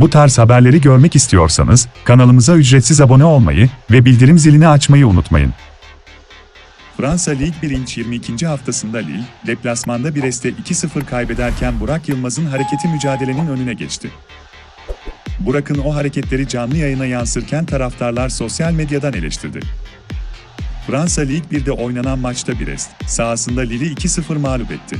Bu tarz haberleri görmek istiyorsanız kanalımıza ücretsiz abone olmayı ve bildirim zilini açmayı unutmayın. Fransa Lig 1. 22. haftasında Lille, deplasmanda Brest'e 2-0 kaybederken Burak Yılmaz'ın hareketi mücadelenin önüne geçti. Burak'ın o hareketleri canlı yayına yansırken taraftarlar sosyal medyadan eleştirdi. Fransa Lig 1'de oynanan maçta Brest, sahasında Lille'i 2-0 mağlup etti.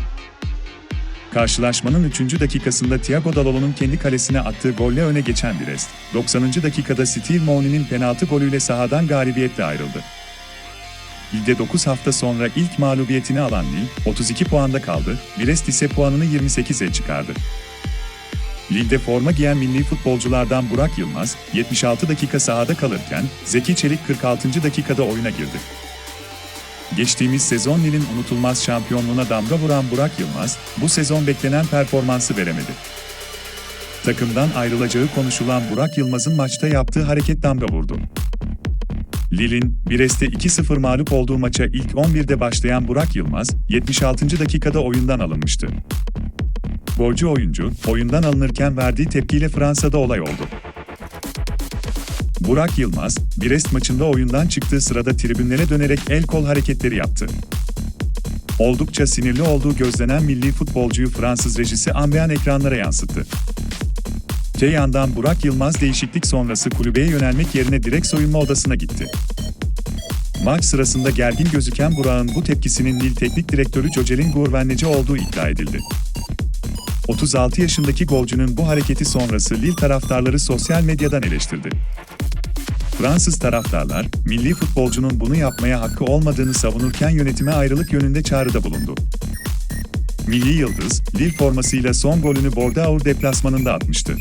Karşılaşmanın 3. dakikasında Thiago Dalot'un kendi kalesine attığı golle öne geçen Brest, 90. dakikada Steve Mouni'nin penaltı golüyle sahadan galibiyetle ayrıldı. Ligde 9 hafta sonra ilk mağlubiyetini alan Lille, 32 puanda kaldı, Brest ise puanını 28'e çıkardı. Lille'de forma giyen milli futbolculardan Burak Yılmaz, 76 dakika sahada kalırken, Zeki Çelik 46. dakikada oyuna girdi. Geçtiğimiz sezon Lille'in unutulmaz şampiyonluğuna damga vuran Burak Yılmaz, bu sezon beklenen performansı veremedi. Takımdan ayrılacağı konuşulan Burak Yılmaz'ın maçta yaptığı hareket damga vurdu. Lille'in Brest'e 2-0 mağlup olduğu maça ilk 11'de başlayan Burak Yılmaz, 76. dakikada oyundan alınmıştı. Golcü oyuncu, oyundan alınırken verdiği tepkiyle Fransa'da olay oldu. Burak Yılmaz, Brest maçında oyundan çıktığı sırada tribünlere dönerek el kol hareketleri yaptı. Oldukça sinirli olduğu gözlenen milli futbolcuyu Fransız rejisi ambeyan ekranlara yansıttı. Te yandan Burak Yılmaz değişiklik sonrası kulübeye yönelmek yerine direkt soyunma odasına gitti. Maç sırasında gergin gözüken Burak'ın bu tepkisinin Lille Teknik Direktörü Jocelyn Gourvennece olduğu iddia edildi. 36 yaşındaki golcünün bu hareketi sonrası Lille taraftarları sosyal medyadan eleştirdi. Fransız taraftarlar, milli futbolcunun bunu yapmaya hakkı olmadığını savunurken yönetime ayrılık yönünde çağrıda bulundu. Milli Yıldız, Lille formasıyla son golünü Bordeaux deplasmanında atmıştı.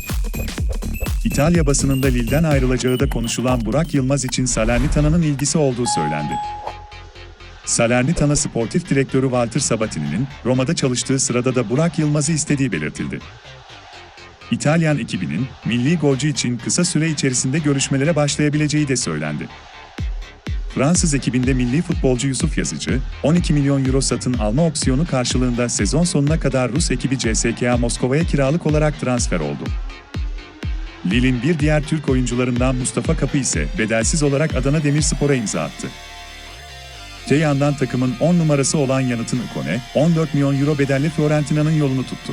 İtalya basınında Lille'den ayrılacağı da konuşulan Burak Yılmaz için Salernitano'nun ilgisi olduğu söylendi. Salernitana Sportif Direktörü Walter Sabatini'nin Roma'da çalıştığı sırada da Burak Yılmaz'ı istediği belirtildi. İtalyan ekibinin milli golcü için kısa süre içerisinde görüşmelere başlayabileceği de söylendi. Fransız ekibinde milli futbolcu Yusuf Yazıcı, 12 milyon euro satın alma opsiyonu karşılığında sezon sonuna kadar Rus ekibi CSKA Moskova'ya kiralık olarak transfer oldu. Lille'in bir diğer Türk oyuncularından Mustafa Kapı ise bedelsiz olarak Adana Demirspor'a imza attı. Te yandan takımın 10 numarası olan Yanıtın Ikone, 14 milyon euro bedelli Fiorentina'nın yolunu tuttu.